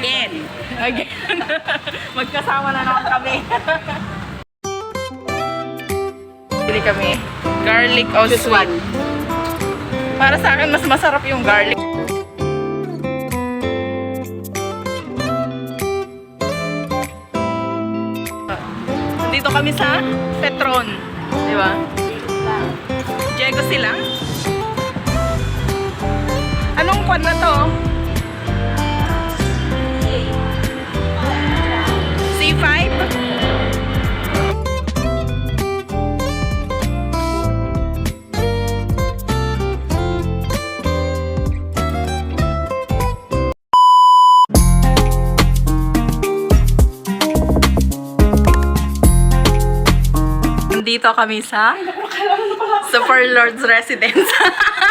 Again. Again. Magkasama na naman kami. Bili kami. Garlic o sweet. Para sa akin, mas masarap yung garlic. Nandito kami sa Petron. Di ba? Diego sila. Anong kwan na to? Nandito kami sa Super Lord's Residence.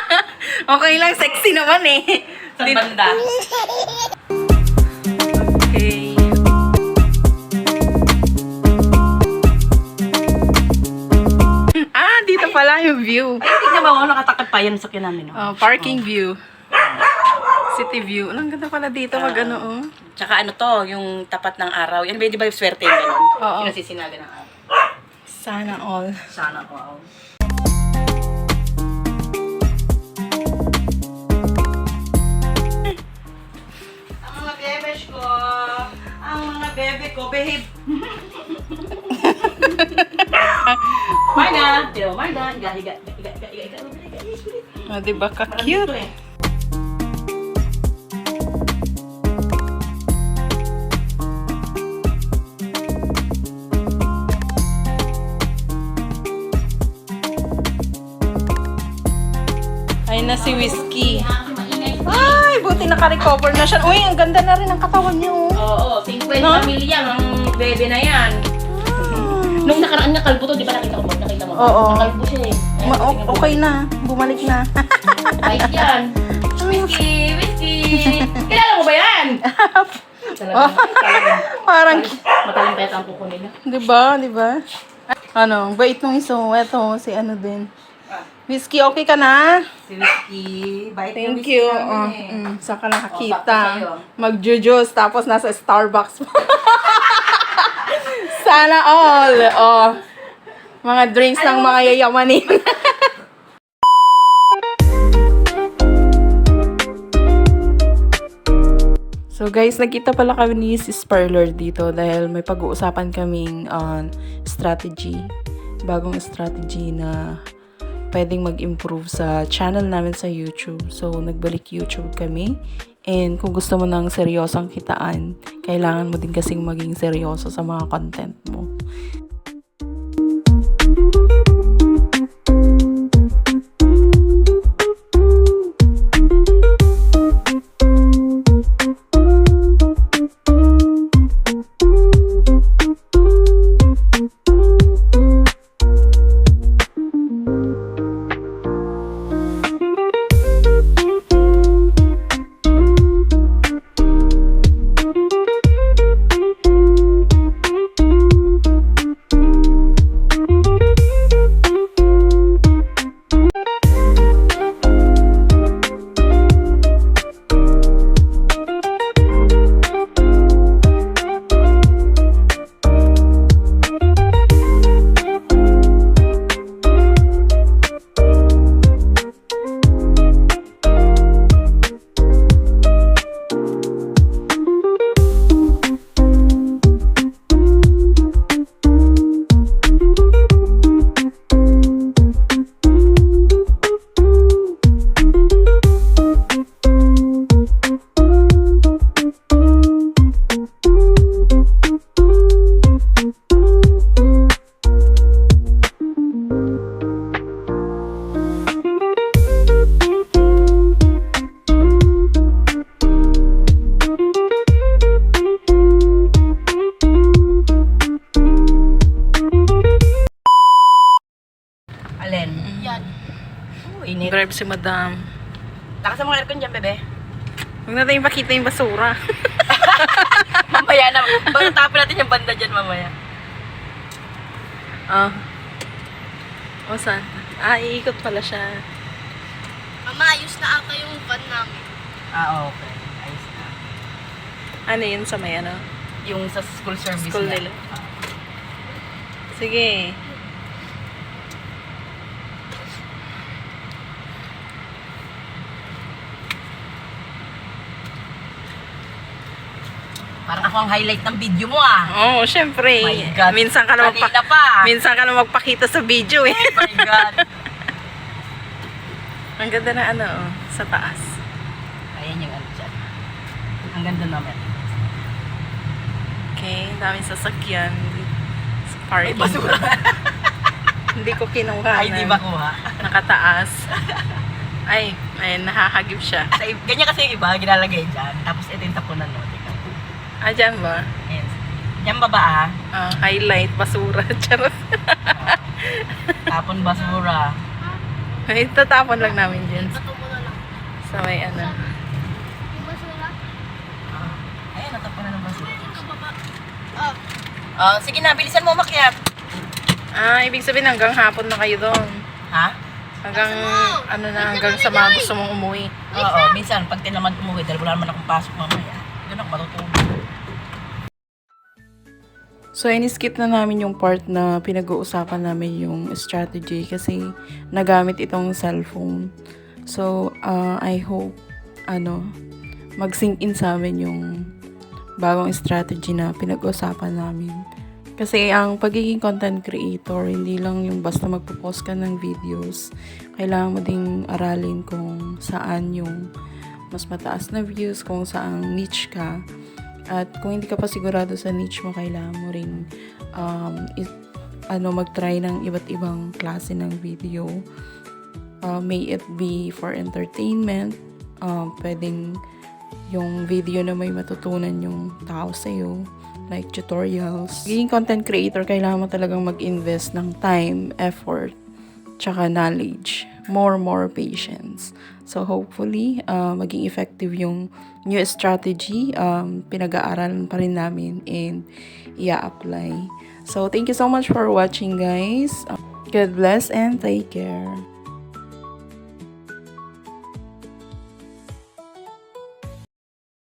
okay lang, sexy naman eh. Sa banda. Okay. Ah, dito pala yung view. Ay, tingnan mo, nakatakot pa yan sa namin. No? Oh, parking view. City view. Ang ganda pala dito mag ano oh. Tsaka ano to, yung tapat ng araw. Yan ba, di ba yung swerte yung gano'n? Oo. Yung nasisinaga ng araw. Sana all. Sana all. Ang mga bebes ko, ang mga bebe ko, behave. Kumain na, tiyo, kumain na. Higa, higa, higa, higa, higa, higa. Ah, diba ka-cute? Na si Whiskey. Ay, buti naka-recover na siya. Uy, ang ganda na rin ang katawan niya oh. Oo, 50 No? million ang bebe na yan. Nung nakaraan na kalbo to, di ba nakita ko? Nakita mo? Oo. Nakalbo siya eh. Ma- o- okay na. Bumalik na. Bait yan. Whiskey, whiskey. Kilala mo ba yan? Talaga, talaga. Parang, Matalimpet ang kuko nila. di ba? Di ba? Ano, bait nung iso. Eto, si ano din. Whiskey, okay ka na? Si Whiskey, yung Thank whiskey you. Oh, eh. mm, saan ka Oh, nakakita? sa'yo. Mag-jujus, tapos nasa Starbucks. Sana all. Oh. Mga drinks ng mga yayamanin. So guys, nagkita pala kami ni Sis Parlor dito dahil may pag-uusapan kaming on strategy, bagong strategy na pwedeng mag-improve sa channel namin sa YouTube. So, nagbalik YouTube kami. And kung gusto mo ng seryosang kitaan, kailangan mo din kasing maging seryoso sa mga content mo. Alin? Oh, init. Drive si Madam. Lakas mo aircon dyan, bebe. Huwag natin ipakita yung basura. mamaya na. Basta tapon natin yung banda dyan mamaya. Ah. O, saan? Ah, iikot pala siya. Mama, ayos na ata yung van namin. Ah, okay. Ayos na. Ano yun sa may ano? Yung sa school service School nila. Sige. Parang ako ang highlight ng video mo ah. Oo, oh, syempre. My God. Minsan ka na magpa- Kanina pa. Minsan ka na magpakita sa video eh. Oh my God. Ang ganda na ano, oh, sa taas. Ayan yung ano dyan. Ang ganda naman. Okay, daming sasakyan sa Ay, parking. basura. Hindi ko kinuha. Ay, di ba kuha? Nakataas. Ay, ay, nahahagip siya. Sa, ganyan kasi yung iba, gilalagay dyan. Tapos ito yung tapunan mo. Ah, dyan ba? Ayan. Yan ba ba ah? Ah, highlight, basura. Charot. Tapon basura. Ay, tatapon lang namin dyan. Sa may ano. Ah. Ayan, natapunan ng basura. Ah, sige na, bilisan mo makyat. Ah, ibig sabihin hanggang hapon na kayo doon. Ha? Hanggang, ano na, hanggang sa mga gusto mong umuwi. Oo, minsan pag tinamad umuwi dahil wala naman akong pasok mamaya. Doon ako matutulog. So, in-skip na namin yung part na pinag-uusapan namin yung strategy kasi nagamit itong cellphone. So, uh, I hope, ano, mag-sink in sa amin yung bagong strategy na pinag-uusapan namin. Kasi ang pagiging content creator, hindi lang yung basta magpo-post ka ng videos. Kailangan mo ding aralin kung saan yung mas mataas na views, kung saan niche ka. At kung hindi ka pa sigurado sa niche mo, kailangan mo ring um, is, ano, mag-try ng iba't ibang klase ng video. Uh, may it be for entertainment, um, pwedeng yung video na may matutunan yung tao sa'yo, like tutorials. Giging content creator, kailangan mo talagang mag-invest ng time, effort, tsaka knowledge. More, more patience. So, hopefully, uh, maging effective yung new strategy. Um, pinag-aaralan pa rin namin and i-apply. So, thank you so much for watching, guys. God bless and take care.